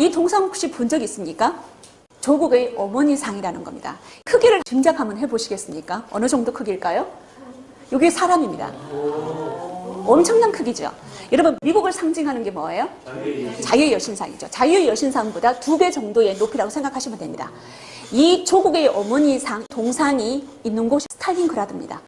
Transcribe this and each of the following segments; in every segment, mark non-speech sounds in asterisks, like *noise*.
이 동상 혹시 본 적 있습니까? 조국의 어머니 상이라는 겁니다. 크기를 짐작 한번 해보시겠습니까? 어느 정도 크기일까요? 이게 사람입니다. 엄청난 크기죠. 여러분 미국을 상징하는 게 뭐예요? 자유의 여신상이죠. 자유의 여신상보다 두 배 정도의 높이라고 생각하시면 됩니다. 이 조국의 어머니 상 동상이 있는 곳이 스탈린그라드입니다.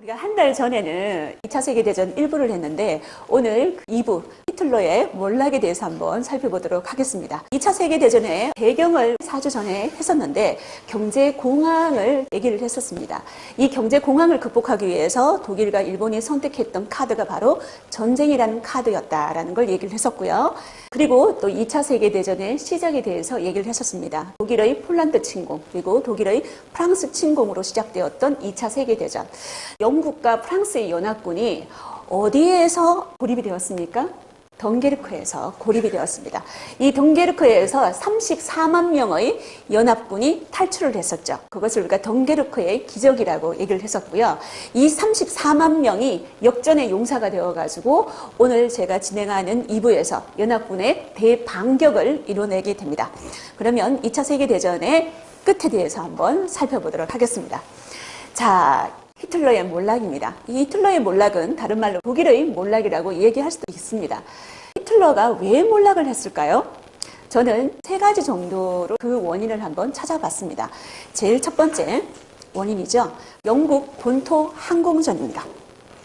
우리가 한 달 전에는 2차 세계대전 1부를 했는데 오늘 그 2부 히틀러의 몰락에 대해서 한번 살펴보도록 하겠습니다. 2차 세계대전의 배경을 4주 전에 했었는데 경제공황을 얘기를 했었습니다. 이 경제공황을 극복하기 위해서 독일과 일본이 선택했던 카드가 바로 전쟁이라는 카드였다라는 걸 얘기를 했었고요. 그리고 또 2차 세계대전의 시작에 대해서 얘기를 했었습니다. 독일의 폴란드 침공, 그리고 독일의 프랑스 침공으로 시작되었던 2차 세계대전. 영국과 프랑스의 연합군이 어디에서 고립이 되었습니까? 덩게르크에서 고립이 되었습니다. 이 덩게르크에서 34만 명의 연합군이 탈출을 했었죠. 그것을 우리가 덩게르크의 기적이라고 얘기를 했었고요. 이 34만 명이 역전의 용사가 되어가지고 오늘 제가 진행하는 2부에서 연합군의 대반격을 이뤄내게 됩니다. 그러면 2차 세계대전의 끝에 대해서 한번 살펴보도록 하겠습니다. 자, 히틀러의 몰락입니다. 이 히틀러의 몰락은 다른 말로 독일의 몰락이라고 얘기할 수도 있습니다. 히틀러가 왜 몰락을 했을까요? 저는 세 가지 정도로 그 원인을 한번 찾아봤습니다. 제일 첫 번째 원인이죠. 영국 본토 항공전입니다.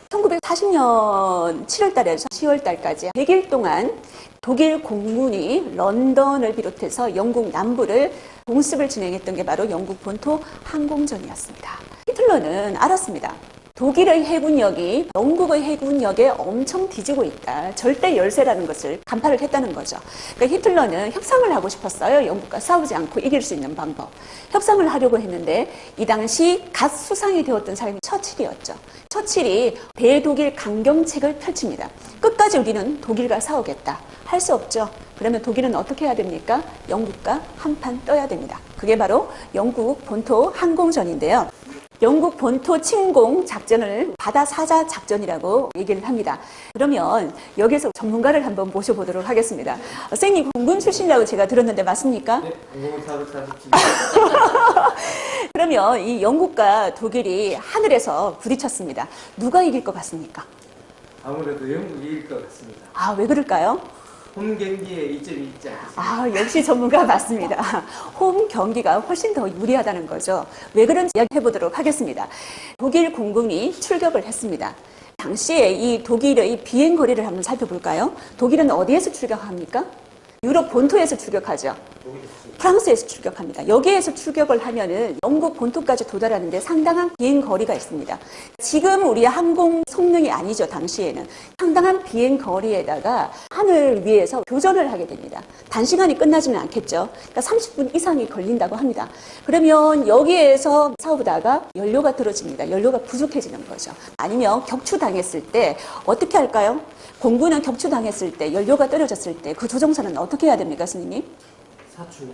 1940년 7월 달에서 10월 달까지 100일 동안 독일 공군이 런던을 비롯해서 영국 남부를 공습을 진행했던 게 바로 영국 본토 항공전이었습니다. 히틀러는 알았습니다. 독일의 해군력이 영국의 해군력에 엄청 뒤지고 있다. 절대 열세라는 것을 간파를 했다는 거죠. 그러니까 히틀러는 협상을 하고 싶었어요. 영국과 싸우지 않고 이길 수 있는 방법. 협상을 하려고 했는데 이 당시 갓 수상이 되었던 사람이 처칠이었죠. 처칠이 대독일 강경책을 펼칩니다. 끝까지 우리는 독일과 싸우겠다. 할 수 없죠. 그러면 독일은 어떻게 해야 됩니까? 영국과 한판 떠야 됩니다. 그게 바로 영국 본토 항공전인데요. 영국 본토 침공 작전을 바다 사자 작전이라고 얘기를 합니다. 그러면 여기서 전문가를 한번 모셔보도록 하겠습니다. 선생님 공군 출신이라고 제가 들었는데 맞습니까? 네, 공공은 447. *laughs* 그러면 이 영국과 독일이 하늘에서 부딪혔습니다. 누가 이길 것 같습니까? 아무래도 영국이 이길 것 같습니다. 아, 왜 그럴까요? 홈 경기에 이점이 있지 않겠습니까? 아, 역시 전문가 맞습니다. 홈 경기가 훨씬 더 유리하다는 거죠. 왜 그런지 이야기해 보도록 하겠습니다. 독일 공군이 출격을 했습니다. 당시에 이 독일의 비행 거리를 한번 살펴볼까요? 독일은 어디에서 출격합니까? 유럽 본토에서 출격하죠. 프랑스에서 출격합니다. 여기에서 출격을 하면은 영국 본토까지 도달하는데 상당한 비행 거리가 있습니다. 지금 우리 항공 성능이 아니죠, 당시에는. 상당한 비행 거리에다가 하늘 위에서 교전을 하게 됩니다. 단시간이 끝나지는 않겠죠. 그러니까 30분 이상이 걸린다고 합니다. 그러면 여기에서 싸우다가 연료가 떨어집니다. 연료가 부족해지는 거죠. 아니면 격추 당했을 때 어떻게 할까요? 공군은 격추당했을 때, 연료가 떨어졌을 때 그 조종사는 어떻게 해야 됩니까, 스님이? 사출.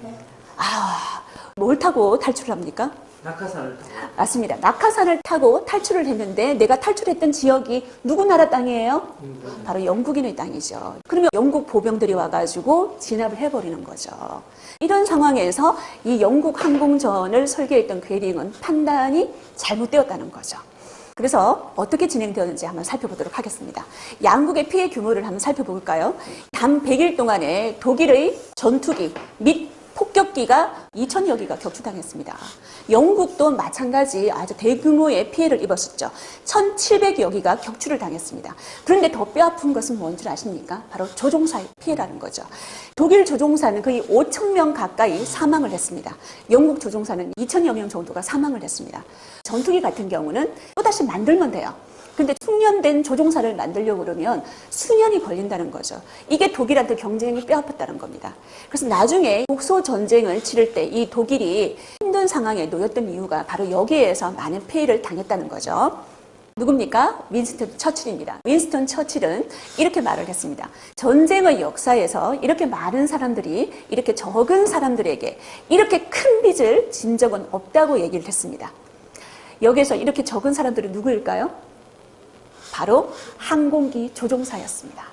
아, 뭘 타고 탈출을 합니까? 낙하산을 타고 맞습니다. 낙하산을 타고 탈출을 했는데 내가 탈출했던 지역이 누구 나라 땅이에요? 바로 영국인의 땅이죠. 그러면 영국 보병들이 와가지고 진압을 해버리는 거죠. 이런 상황에서 이 영국 항공전을 설계했던 괴링은 판단이 잘못되었다는 거죠. 그래서 어떻게 진행되었는지 한번 살펴보도록 하겠습니다. 양국의 피해 규모를 한번 살펴볼까요? 단 100일 동안에 독일의 전투기 및 폭격기가 2천여 기가 격추당했습니다. 영국도 마찬가지 아주 대규모의 피해를 입었었죠. 1,700여 기가 격추를 당했습니다. 그런데 더 뼈아픈 것은 뭔줄 아십니까? 바로 조종사의 피해라는 거죠. 독일 조종사는 거의 5천 명 가까이 사망을 했습니다. 영국 조종사는 2천여 명 정도가 사망을 했습니다. 전투기 같은 경우는 또다시 만들면 돼요. 근데 숙련된 조종사를 만들려고 그러면 수년이 걸린다는 거죠. 이게 독일한테 경쟁이 뼈아팠다는 겁니다. 그래서 나중에 독소 전쟁을 치를 때 이 독일이 힘든 상황에 놓였던 이유가 바로 여기에서 많은 피해를 당했다는 거죠. 누굽니까? 윈스턴 처칠입니다. 윈스턴 처칠은 이렇게 말을 했습니다. 전쟁의 역사에서 이렇게 많은 사람들이 이렇게 적은 사람들에게 이렇게 큰 빚을 진 적은 없다고 얘기를 했습니다. 여기서 이렇게 적은 사람들은 누구일까요? 바로 항공기 조종사였습니다.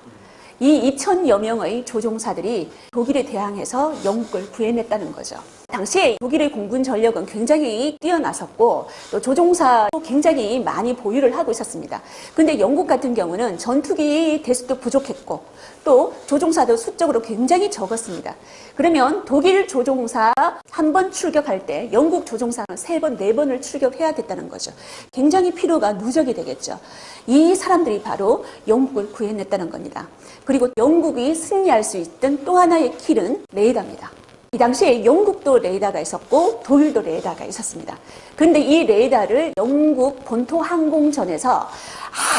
이 2천여 명의 조종사들이 독일에 대항해서 영국을 구해냈다는 거죠. 당시에 독일의 공군 전력은 굉장히 뛰어나섰고 또 조종사도 굉장히 많이 보유를 하고 있었습니다. 근데 영국 같은 경우는 전투기 대수도 부족했고 또 조종사도 수적으로 굉장히 적었습니다. 그러면 독일 조종사 한 번 출격할 때 영국 조종사는 세 번, 네 번을 출격해야 됐다는 거죠. 굉장히 피로가 누적이 되겠죠. 이 사람들이 바로 영국을 구해냈다는 겁니다. 그리고 영국이 승리할 수 있던 또 하나의 길은 레이더입니다. 이 당시에 영국도 레이더가 있었고 독일도 레이더가 있었습니다. 그런데 이 레이더를 영국 본토 항공전에서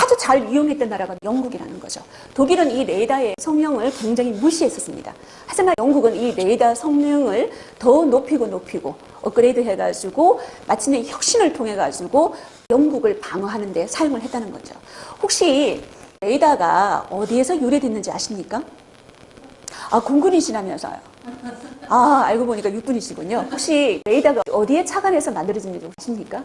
아주 잘 이용했던 나라가 영국이라는 거죠. 독일은 이 레이더의 성능을 굉장히 무시했었습니다. 하지만 영국은 이 레이더 성능을 더 높이고 높이고 업그레이드 해가지고 마침내 혁신을 통해가지고 영국을 방어하는 데 사용을 했다는 거죠. 혹시 레이더가 어디에서 유래됐는지 아십니까? 아, 공군이시라면서요. 아, 알고 보니까 육군이시군요. 혹시 레이더가 어디에 착안해서 만들어진 지 아십니까?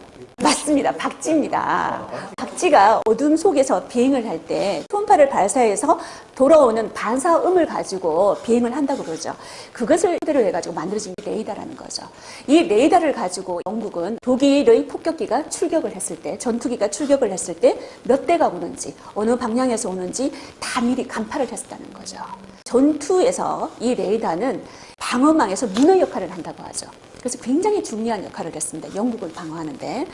맞습니다. 박쥐입니다. 박쥐가 어둠 속에서 비행을 할 때 초음파를 발사해서 돌아오는 반사음을 가지고 비행을 한다고 그러죠. 그것을 토대로 해가지고 만들어진 게 레이더라는 거죠. 이 레이더를 가지고 영국은 독일의 폭격기가 출격을 했을 때, 전투기가 출격을 했을 때 몇 대가 오는지, 어느 방향에서 오는지 다 미리 간파를 했었다는 거죠. 전투에서 이 레이더는 방어망에서 문어 역할을 한다고 하죠. 그래서 굉장히 중요한 역할을 했습니다. 영국을 방어하는데.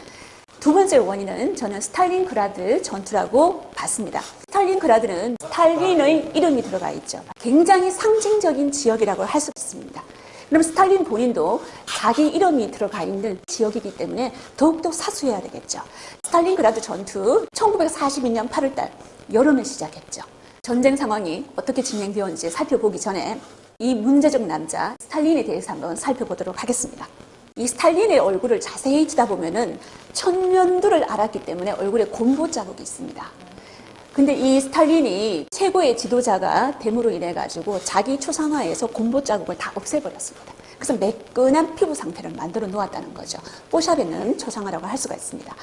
두 번째 원인은 저는 스탈린그라드 전투라고 봤습니다. 스탈린그라드는 스탈린의 이름이 들어가 있죠. 굉장히 상징적인 지역이라고 할 수 있습니다. 그럼 스탈린 본인도 자기 이름이 들어가 있는 지역이기 때문에 더욱더 사수해야 되겠죠. 스탈린그라드 전투 1942년 8월달 여름에 시작했죠. 전쟁 상황이 어떻게 진행되었는지 살펴보기 전에 이 문제적 남자 스탈린에 대해서 한번 살펴보도록 하겠습니다. 이 스탈린의 얼굴을 자세히 쳐다보면은 천년두를 알았기 때문에 얼굴에 곰보 자국이 있습니다. 근데 이 스탈린이 최고의 지도자가 됨으로 인해 가지고 자기 초상화에서 곰보 자국을 다 없애버렸습니다. 그래서 매끈한 피부 상태를 만들어 놓았다는 거죠. 뽀샵에는 초상화라고 할 수가 있습니다.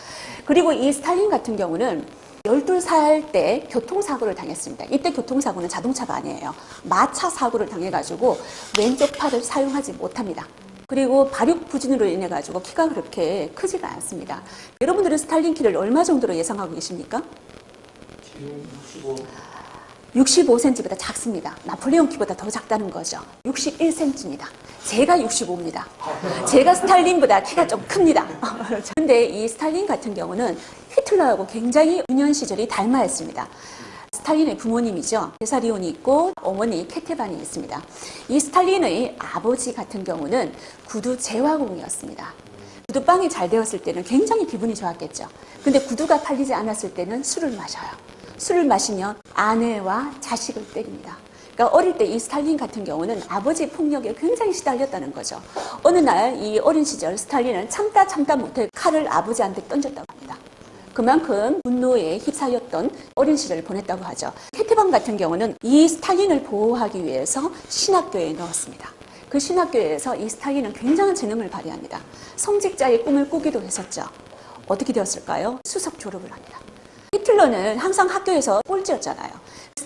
그리고 이 스탈린 같은 경우는 12살 때 교통사고를 당했습니다. 이때 교통사고는 자동차가 아니에요. 마차 사고를 당해가지고 왼쪽 팔을 사용하지 못합니다. 그리고 발육 부진으로 인해 가지고 키가 그렇게 크지가 않습니다. 여러분들은 스탈린 키를 얼마 정도로 예상하고 계십니까? 지금 65. 65cm보다 작습니다. 나폴레옹 키보다 더 작다는 거죠. 61cm입니다. 제가 65입니다. 제가 스탈린보다 키가 좀 큽니다. *laughs* 근데 이 스탈린 같은 경우는 히틀러하고 굉장히 유년 시절이 닮아 있습니다. 스탈린의 부모님이죠. 베사리온이 있고 어머니 케테반이 있습니다. 이 스탈린의 아버지 같은 경우는 구두 제화공이었습니다. 구두빵이 잘 되었을 때는 굉장히 기분이 좋았겠죠. 근데 구두가 팔리지 않았을 때는 술을 마셔요. 술을 마시면 아내와 자식을 때립니다. 그러니까 어릴 때 이 스탈린 같은 경우는 아버지 폭력에 굉장히 시달렸다는 거죠. 어느 날 이 어린 시절 스탈린은 참다 참다 못해 칼을 아버지한테 던졌다고 합니다. 그만큼 분노에 휩싸였던 어린 시절을 보냈다고 하죠. 케테반 같은 경우는 이 스탈린을 보호하기 위해서 신학교에 넣었습니다. 그 신학교에서 이 스탈린은 굉장한 재능을 발휘합니다. 성직자의 꿈을 꾸기도 했었죠. 어떻게 되었을까요? 수석 졸업을 합니다. 히틀러는 항상 학교에서 꼴찌였잖아요.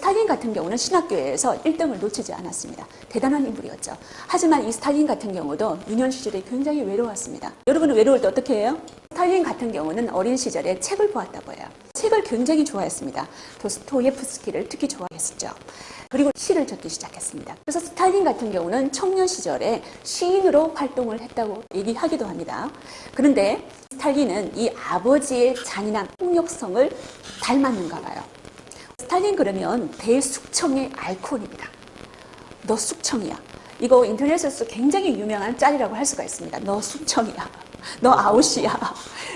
스탈린 같은 경우는 신학교에서 1등을 놓치지 않았습니다. 대단한 인물이었죠. 하지만 이 스탈린 같은 경우도 유년 시절에 굉장히 외로웠습니다. 여러분은 외로울 때 어떻게 해요? 스탈린 같은 경우는 어린 시절에 책을 보았다고 해요. 책을 굉장히 좋아했습니다. 도스토예프스키를 특히 좋아했었죠. 그리고 시를 적기 시작했습니다. 그래서 스탈린 같은 경우는 청년 시절에 시인으로 활동을 했다고 얘기하기도 합니다. 그런데 스탈린은 이 아버지의 잔인한 폭력성을 닮았는가 봐요. 스탈린 그러면 대숙청의 알콘입니다. 너 숙청이야. 이거 인터넷에서 굉장히 유명한 짤이라고 할 수가 있습니다. 너 숙청이야. 너 아웃이야.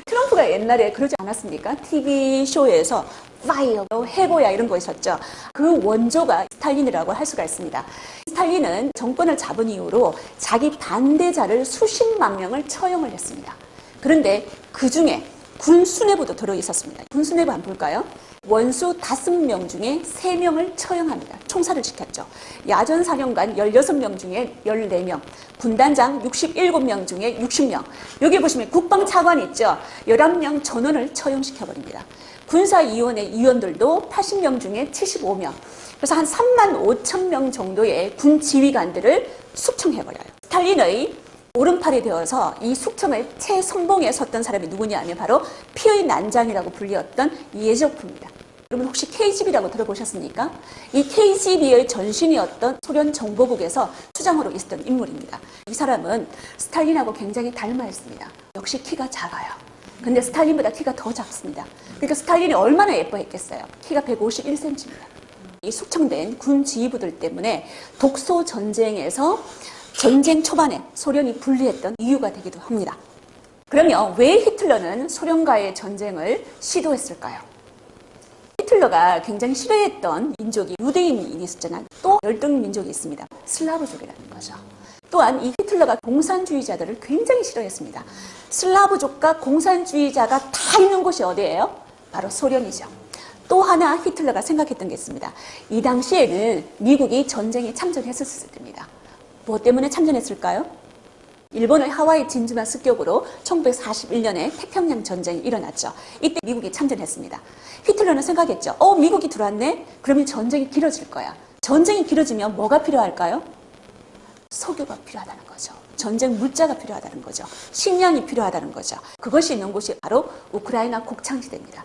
트럼프가 옛날에 그러지 않았습니까? TV쇼에서 파이어, 너 해보야 이런 거 있었죠. 그 원조가 스탈린이라고 할 수가 있습니다. 스탈린은 정권을 잡은 이후로 자기 반대자를 수십만 명을 처형을 했습니다. 그런데 그 중에 군 수뇌부도 들어 있었습니다. 군 수뇌부 한번 볼까요? 원수 다섯 명 중에 세명을 처형합니다. 총살을 시켰죠. 야전 사령관 16명 중에 14명, 군단장 67명 중에 60명. 여기 보시면 국방차관 있죠. 11명 전원을 처형시켜버립니다. 군사위원회 위원들도 80명 중에 75명. 그래서 한 3만 5천 명 정도의 군 지휘관들을 숙청해버려요. 스탈린의 오른팔이 되어서 이 숙청의 최선봉에 섰던 사람이 누구냐 하면 바로 피의 난장이라고 불리었던 예조프입니다. 여러분 혹시 KGB라고 들어보셨습니까? 이 KGB의 전신이었던 소련 정보국에서 수장으로 있었던 인물입니다. 이 사람은 스탈린하고 굉장히 닮아 있습니다. 역시 키가 작아요. 근데 스탈린보다 키가 더 작습니다. 그러니까 스탈린이 얼마나 예뻐했겠어요. 키가 151cm입니다. 이 숙청된 군 지휘부들 때문에 독소 전쟁에서 전쟁 초반에 소련이 불리했던 이유가 되기도 합니다. 그러면 왜 히틀러는 소련과의 전쟁을 시도했을까요? 히틀러가 굉장히 싫어했던 민족이 유대인이 있었잖아요. 또 열등 민족이 있습니다. 슬라브족이라는 거죠. 또한 이 히틀러가 공산주의자들을 굉장히 싫어했습니다. 슬라브족과 공산주의자가 다 있는 곳이 어디예요? 바로 소련이죠. 또 하나 히틀러가 생각했던 게 있습니다. 이 당시에는 미국이 전쟁에 참전했었을 때입니다. 무엇 때문에 참전했을까요? 일본의 하와이 진주만 습격으로 1941년에 태평양 전쟁이 일어났죠. 이때 미국이 참전했습니다. 히틀러는 생각했죠. 어, 미국이 들어왔네? 그러면 전쟁이 길어질 거야. 전쟁이 길어지면 뭐가 필요할까요? 석유가 필요하다는 거죠. 전쟁 물자가 필요하다는 거죠. 식량이 필요하다는 거죠. 그것이 있는 곳이 바로 우크라이나 곡창지대입니다.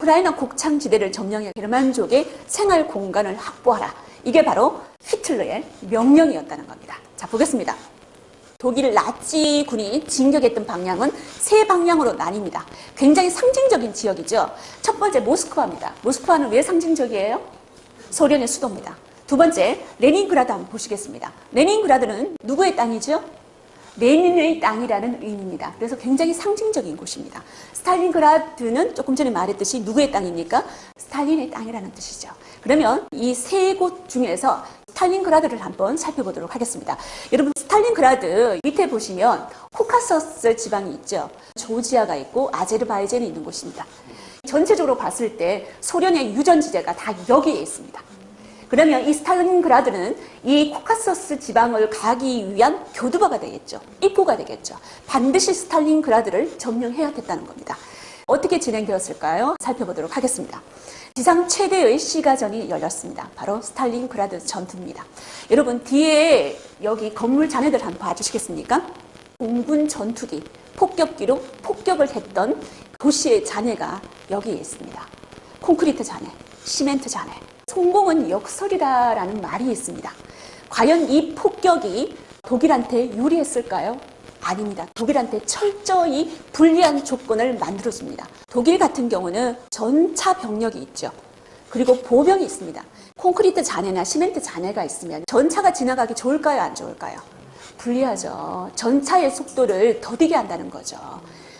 우크라이나 곡창지대를 점령해 게르만족의 생활 공간을 확보하라. 이게 바로 히틀러의 명령이었다는 겁니다. 자, 보겠습니다. 독일 나치군이 진격했던 방향은 세 방향으로 나뉩니다. 굉장히 상징적인 지역이죠. 첫 번째 모스크바입니다. 모스크바는 왜 상징적이에요? 소련의 수도입니다. 두 번째 레닌그라드 한번 보시겠습니다. 레닌그라드는 누구의 땅이죠? 레닌의 땅이라는 의미입니다. 그래서 굉장히 상징적인 곳입니다. 스탈린그라드는 조금 전에 말했듯이 누구의 땅입니까? 스탈린의 땅이라는 뜻이죠. 그러면 이 세 곳 중에서 스탈린그라드를 한번 살펴보도록 하겠습니다. 여러분 스탈린그라드 밑에 보시면 코카서스 지방이 있죠. 조지아가 있고 아제르바이잔이 있는 곳입니다. 전체적으로 봤을 때 소련의 유전지대가 다 여기에 있습니다. 그러면 이 스탈린그라드는 이 코카서스 지방을 가기 위한 교두보가 되겠죠. 입구가 되겠죠. 반드시 스탈린그라드를 점령해야 됐다는 겁니다. 어떻게 진행되었을까요? 살펴보도록 하겠습니다. 지상 최대의 시가전이 열렸습니다. 바로 스탈린그라드 전투입니다. 여러분 뒤에 여기 건물 잔해들 한번 봐주시겠습니까? 공군 전투기, 폭격기로 폭격을 했던 도시의 잔해가 여기에 있습니다. 콘크리트 잔해, 시멘트 잔해. 성공은 역설이다라는 말이 있습니다. 과연 이 폭격이 독일한테 유리했을까요? 아닙니다. 독일한테 철저히 불리한 조건을 만들어줍니다. 독일 같은 경우는 전차 병력이 있죠. 그리고 보병이 있습니다. 콘크리트 잔해나 시멘트 잔해가 있으면 전차가 지나가기 좋을까요? 안 좋을까요? 불리하죠. 전차의 속도를 더디게 한다는 거죠.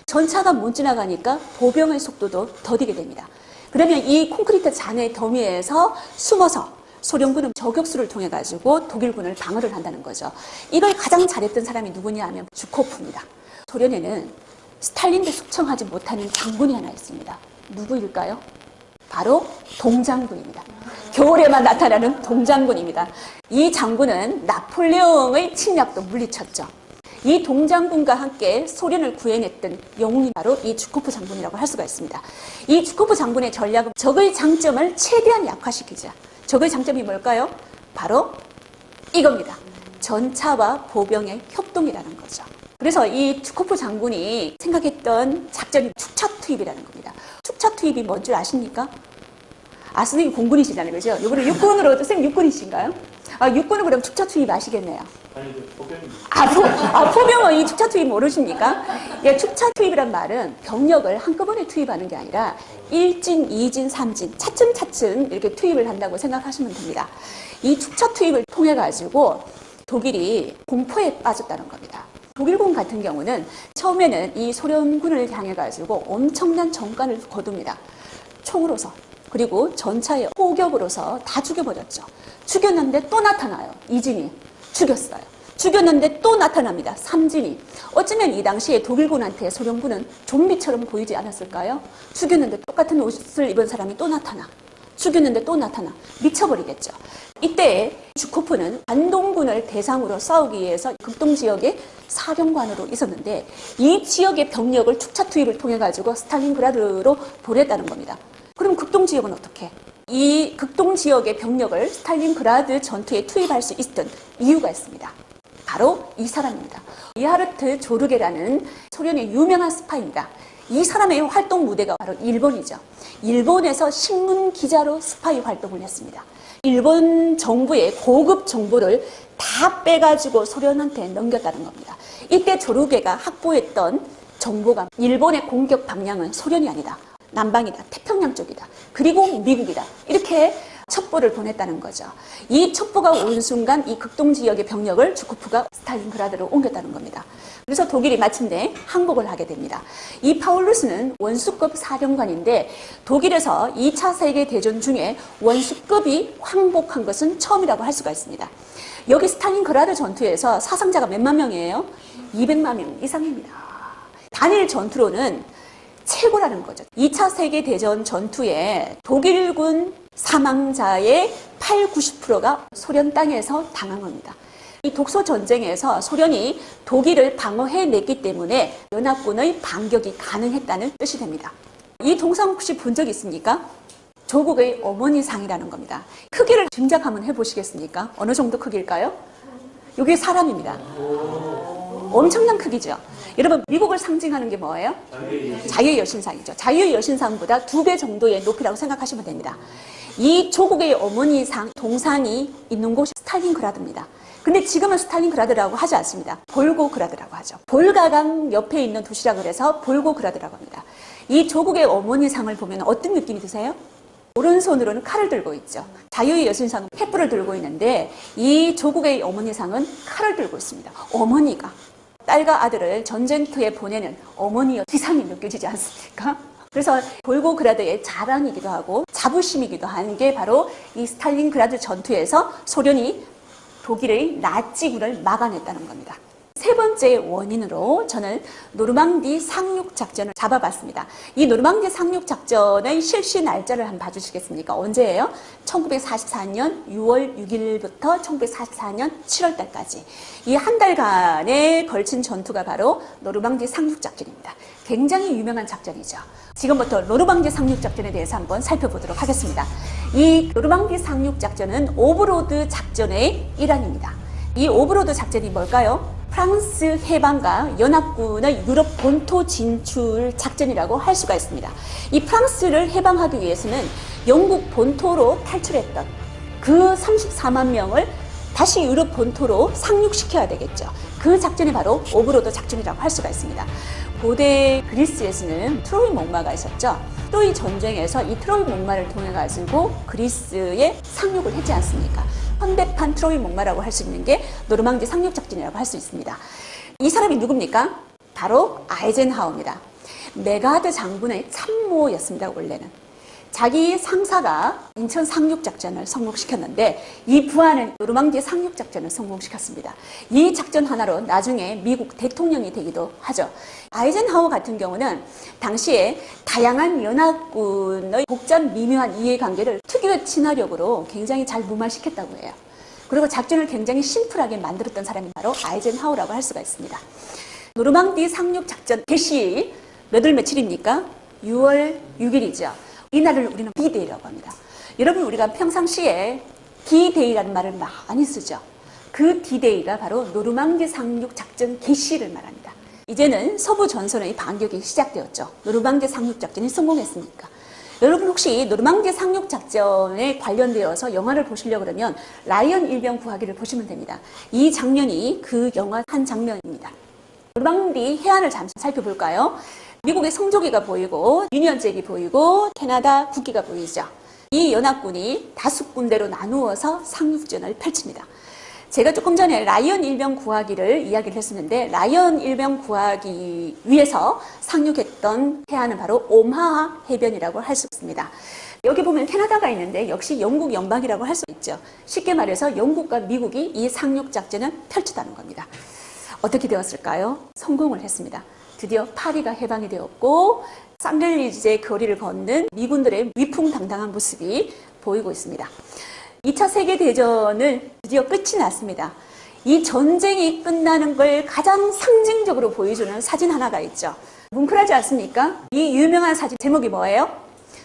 전차가 못 지나가니까 보병의 속도도 더디게 됩니다. 그러면 이 콘크리트 잔해 더미에서 숨어서 소련군은 저격수를 통해 가지고 독일군을 방어를 한다는 거죠. 이걸 가장 잘했던 사람이 누구냐 하면 주코프입니다. 소련에는 스탈린도 숙청하지 못하는 장군이 하나 있습니다. 누구일까요? 바로 동장군입니다. 겨울에만 나타나는 동장군입니다. 이 장군은 나폴레옹의 침략도 물리쳤죠. 이 동장군과 함께 소련을 구해냈던 영웅이 바로 이 주코프 장군이라고 할 수가 있습니다. 이 주코프 장군의 전략은 적의 장점을 최대한 약화시키자. 적의 장점이 뭘까요? 바로 이겁니다. 전차와 보병의 협동이라는 거죠. 그래서 이 주코프 장군이 생각했던 작전이 축차 투입이라는 겁니다. 축차 투입이 뭔 줄 아십니까? 아, 선생님 공군이시다는 거죠? 이번에 육군으로, 선생님 육군이신가요? 아, 육군은 그럼 축차 투입 아시겠네요. 아니 그 아, 포, 아, 포병은 이 축차 투입 모르십니까? 예, 축차 투입이란 말은 병력을 한꺼번에 투입하는 게 아니라 1진, 2진, 3진, 차츰차츰 이렇게 투입을 한다고 생각하시면 됩니다. 이 축차 투입을 통해 가지고 독일이 공포에 빠졌다는 겁니다. 독일군 같은 경우는 처음에는 이 소련군을 향해 가지고 엄청난 정관을 거둡니다. 총으로서 그리고 전차의 포격으로서 다 죽여버렸죠. 죽였는데 또 나타나요. 이진이 죽였어요. 죽였는데 또 나타납니다. 삼진이. 어쩌면 이 당시에 독일군한테 소련군은 좀비처럼 보이지 않았을까요? 죽였는데 똑같은 옷을 입은 사람이 또 나타나. 죽였는데 또 나타나. 미쳐버리겠죠. 이때 주코프는 반동군을 대상으로 싸우기 위해서 극동 지역의 사령관으로 있었는데 이 지역의 병력을 축차 투입을 통해 가지고 스탈린그라드로 보냈다는 겁니다. 그럼 극동 지역은 어떻게? 이 극동 지역의 병력을 스탈린그라드 전투에 투입할 수 있었던 이유가 있습니다. 바로 이 사람입니다. 이하르트 조르게라는 소련의 유명한 스파입니다. 이 사람의 활동 무대가 바로 일본이죠. 일본에서 신문 기자로 스파이 활동을 했습니다. 일본 정부의 고급 정보를 다 빼가지고 소련한테 넘겼다는 겁니다. 이때 조르게가 확보했던 정보가 일본의 공격 방향은 소련이 아니다. 남방이다. 태평양 쪽이다. 그리고 미국이다. 이렇게 첩보를 보냈다는 거죠. 이 첩보가 온 순간 이 극동 지역의 병력을 주쿠프가 스탈린그라드로 옮겼다는 겁니다. 그래서 독일이 마침내 항복을 하게 됩니다. 이 파울루스는 원수급 사령관인데 독일에서 2차 세계 대전 중에 원수급이 항복한 것은 처음이라고 할 수가 있습니다. 여기 스탈린그라드 전투에서 사상자가 몇만 명이에요? 200만 명 이상입니다. 단일 전투로는 최고라는 거죠. 2차 세계대전 전투에 독일군 사망자의 8, 90%가 소련 땅에서 당한 겁니다. 이 독소 전쟁에서 소련이 독일을 방어해냈기 때문에 연합군의 반격이 가능했다는 뜻이 됩니다. 이 동상 혹시 본 적 있습니까? 조국의 어머니 상이라는 겁니다. 크기를 짐작 한번 해보시겠습니까? 어느 정도 크기일까요? 이게 사람입니다. 엄청난 크기죠. 여러분 미국을 상징하는 게 뭐예요? 자유의 여신상이죠. 자유의 여신상보다 두 배 정도의 높이라고 생각하시면 됩니다. 이 조국의 어머니상 동상이 있는 곳이 스탈린그라드입니다. 근데 지금은 스탈린그라드라고 하지 않습니다. 볼고그라드라고 하죠. 볼가강 옆에 있는 도시라 그래서 볼고그라드라고 합니다. 이 조국의 어머니상을 보면 어떤 느낌이 드세요? 오른손으로는 칼을 들고 있죠. 자유의 여신상은 횃불을 들고 있는데 이 조국의 어머니상은 칼을 들고 있습니다. 어머니가 딸과 아들을 전쟁터에 보내는 어머니의 기상이 느껴지지 않습니까? 그래서 볼고그라드의 자랑이기도 하고 자부심이기도 한 게 바로 이 스탈린그라드 전투에서 소련이 독일의 나치군을 막아냈다는 겁니다. 세 번째 원인으로 저는 노르망디 상륙 작전을 잡아봤습니다. 이 노르망디 상륙 작전의 실시 날짜를 한번 봐주시겠습니까? 언제예요? 1944년 6월 6일부터 1944년 7월 달까지 이 한 달간에 걸친 전투가 바로 노르망디 상륙 작전입니다. 굉장히 유명한 작전이죠. 지금부터 노르망디 상륙 작전에 대해서 한번 살펴보도록 하겠습니다. 이 노르망디 상륙 작전은 오브로드 작전의 일환입니다. 이 오브로드 작전이 뭘까요? 프랑스 해방과 연합군의 유럽 본토 진출 작전이라고 할 수가 있습니다. 이 프랑스를 해방하기 위해서는 영국 본토로 탈출했던 그 34만 명을 다시 유럽 본토로 상륙시켜야 되겠죠. 그 작전이 바로 오브로드 작전이라고 할 수가 있습니다. 고대 그리스에서는 트로이 목마가 있었죠. 트로이 전쟁에서 이 트로이 목마를 통해 가지고 그리스에 상륙을 했지 않습니까? 현대판 트로이 목마라고 할 수 있는 게 노르망디 상륙 작전이라고 할 수 있습니다. 이 사람이 누굽니까? 바로 아이젠하워입니다. 메가드 장군의 참모였습니다. 원래는. 자기 상사가 인천 상륙 작전을 성공시켰는데 이 부하는 노르망디 상륙 작전을 성공시켰습니다. 이 작전 하나로 나중에 미국 대통령이 되기도 하죠. 아이젠하워 같은 경우는 당시에 다양한 연합군의 복잡 미묘한 이해관계를 특유의 친화력으로 굉장히 잘 무마시켰다고 해요. 그리고 작전을 굉장히 심플하게 만들었던 사람이 바로 아이젠하워라고 할 수가 있습니다. 노르망디 상륙 작전 개시 몇월 며칠입니까? 6월 6일이죠. 이날을 우리는 D-Day라고 합니다. 여러분 우리가 평상시에 D-Day라는 말을 많이 쓰죠. 그 D-Day가 바로 노르망디 상륙 작전 개시를 말합니다. 이제는 서부 전선의 반격이 시작되었죠. 노르망디 상륙 작전이 성공했으니까. 여러분 혹시 노르망디 상륙 작전에 관련되어서 영화를 보시려고 그러면 라이언 일병 구하기를 보시면 됩니다. 이 장면이 그 영화 한 장면입니다. 노르망디 해안을 잠시 살펴볼까요? 미국의 성조기가 보이고 유니언잭이 보이고 캐나다 국기가 보이죠. 이 연합군이 다섯 군데로 나누어서 상륙전을 펼칩니다. 제가 조금 전에 라이언 일병 구하기를 이야기를 했었는데 라이언 일병 구하기 위해서 상륙했던 해안은 바로 옴하하 해변이라고 할 수 있습니다. 여기 보면 캐나다가 있는데 역시 영국 연방이라고 할 수 있죠. 쉽게 말해서 영국과 미국이 이 상륙 작전을 펼쳤다는 겁니다. 어떻게 되었을까요? 성공을 했습니다. 드디어 파리가 해방이 되었고 쌍글리제 거리를 걷는 미군들의 위풍당당한 모습이 보이고 있습니다. 2차 세계대전을 드디어 끝이 났습니다. 이 전쟁이 끝나는 걸 가장 상징적으로 보여주는 사진 하나가 있죠. 뭉클하지 않습니까? 이 유명한 사진 제목이 뭐예요?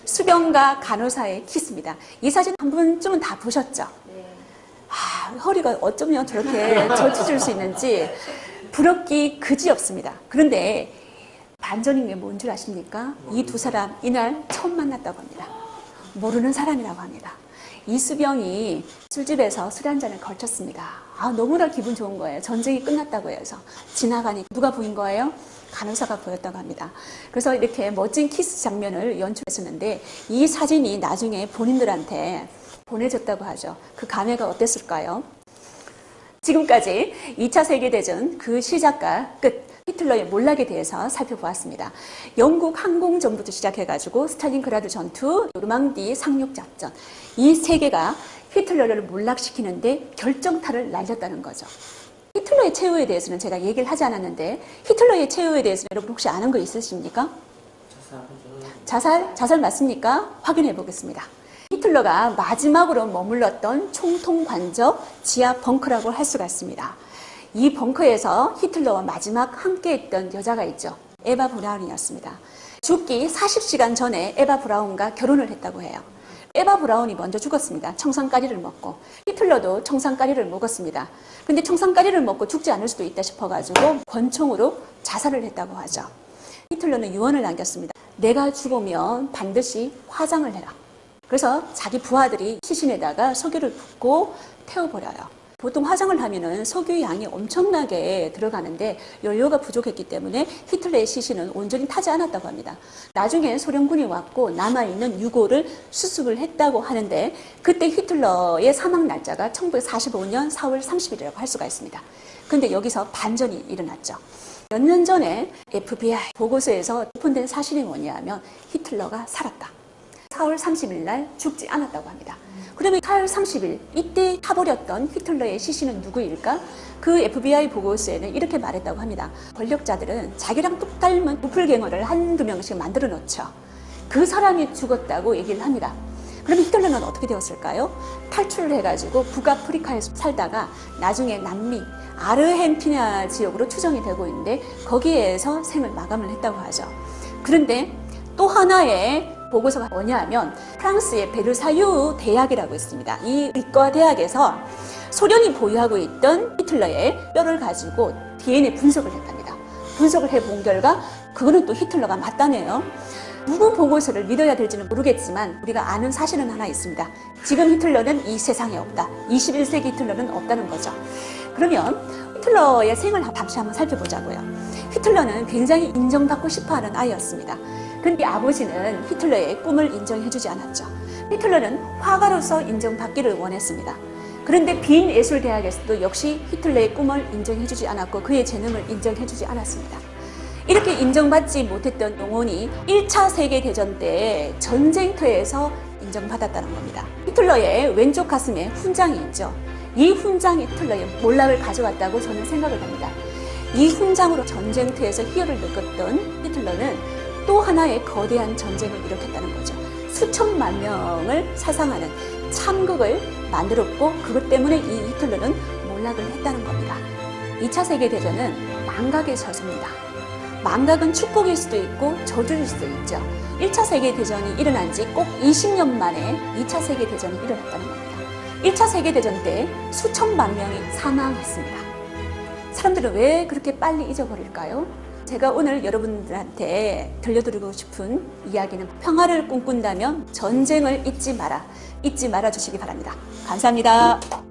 수병과 간호사의 키스입니다. 이 사진 한 분쯤은 다 보셨죠? 아, 허리가 어쩌면 저렇게 *laughs* 젖혀질 수 있는지 부럽기 그지 없습니다. 그런데 반전인 게뭔줄 아십니까? 이 두 사람 이날 처음 만났다고 합니다. 모르는 사람이라고 합니다. 이수병이 술집에서 술 한 잔을 걸쳤습니다. 아, 너무나 기분 좋은 거예요. 전쟁이 끝났다고 해서. 지나가니 누가 보인 거예요? 간호사가 보였다고 합니다. 그래서 이렇게 멋진 키스 장면을 연출했었는데 이 사진이 나중에 본인들한테 보내졌다고 하죠. 그 감회가 어땠을까요? 지금까지 2차 세계대전 그 시작과 끝, 히틀러의 몰락에 대해서 살펴보았습니다. 영국 항공전부터 시작해가지고 스탈린그라드 전투, 노르망디 상륙작전, 이 세 개가 히틀러를 몰락시키는데 결정타를 날렸다는 거죠. 히틀러의 최후에 대해서는 제가 얘기를 하지 않았는데 히틀러의 최후에 대해서는 여러분 혹시 아는 거 있으십니까? 자살, 자살 맞습니까? 확인해 보겠습니다. 히틀러가 마지막으로 머물렀던 총통 관저 지하 벙커라고 할 수가 있습니다. 이 벙커에서 히틀러와 마지막 함께 했던 여자가 있죠. 에바 브라운이었습니다. 죽기 40시간 전에 에바 브라운과 결혼을 했다고 해요. 에바 브라운이 먼저 죽었습니다. 청산가리를 먹고. 히틀러도 청산가리를 먹었습니다. 근데 청산가리를 먹고 죽지 않을 수도 있다 싶어가지고 권총으로 자살을 했다고 하죠. 히틀러는 유언을 남겼습니다. 내가 죽으면 반드시 화장을 해라. 그래서 자기 부하들이 시신에다가 석유를 붓고 태워버려요. 보통 화장을 하면은 석유 양이 엄청나게 들어가는데 연료가 부족했기 때문에 히틀러의 시신은 온전히 타지 않았다고 합니다. 나중에 소련군이 왔고 남아있는 유골을 수습을 했다고 하는데 그때 히틀러의 사망 날짜가 1945년 4월 30일이라고 할 수가 있습니다. 근데 여기서 반전이 일어났죠. 몇 년 전에 FBI 보고서에서 오픈된 사실이 뭐냐면 히틀러가 살았다. 4월 30일 날 죽지 않았다고 합니다. 그러면 4월 30일 이때 타버렸던 히틀러의 시신은 누구일까? 그 FBI 보고서에는 이렇게 말했다고 합니다. 권력자들은 자기랑 똑 닮은 도플갱어를 한두 명씩 만들어 놓죠. 그 사람이 죽었다고 얘기를 합니다. 그럼 히틀러는 어떻게 되었을까요? 탈출을 해가지고 북아프리카에서 살다가 나중에 남미 아르헨티나 지역으로 추정이 되고 있는데 거기에서 생을 마감을 했다고 하죠. 그런데 또 하나의 보고서가 뭐냐면 프랑스의 베르사유 대학이라고 있습니다. 이 의과 대학에서 소련이 보유하고 있던 히틀러의 뼈를 가지고 DNA 분석을 했답니다. 분석을 해본 결과 그거는 또 히틀러가 맞다네요. 누구 보고서를 믿어야 될지는 모르겠지만 우리가 아는 사실은 하나 있습니다. 지금 히틀러는 이 세상에 없다. 21세기 히틀러는 없다는 거죠. 그러면 히틀러의 생을 잠시 한번 살펴보자고요. 히틀러는 굉장히 인정받고 싶어하는 아이였습니다. 근데 아버지는 히틀러의 꿈을 인정해주지 않았죠. 히틀러는 화가로서 인정받기를 원했습니다. 그런데 빈 예술대학에서도 역시 히틀러의 꿈을 인정해주지 않았고 그의 재능을 인정해주지 않았습니다. 이렇게 인정받지 못했던 영혼이 1차 세계대전 때 전쟁터에서 인정받았다는 겁니다. 히틀러의 왼쪽 가슴에 훈장이 있죠. 이 훈장이 히틀러의 몰락을 가져왔다고 저는 생각을 합니다. 이 훈장으로 전쟁터에서 희열을 느꼈던 히틀러는 또 하나의 거대한 전쟁을 일으켰다는 거죠. 수천만 명을 사상하는 참극을 만들었고 그것 때문에 이 히틀러는 몰락을 했다는 겁니다. 2차 세계대전은 망각의 저주입니다. 망각은 축복일 수도 있고 저주일 수도 있죠. 1차 세계대전이 일어난 지 꼭 20년 만에 2차 세계대전이 일어났다는 겁니다. 1차 세계대전 때 수천만 명이 사망했습니다. 사람들은 왜 그렇게 빨리 잊어버릴까요? 제가 오늘 여러분들한테 들려드리고 싶은 이야기는 평화를 꿈꾼다면 전쟁을 잊지 마라. 잊지 말아 주시기 바랍니다. 감사합니다.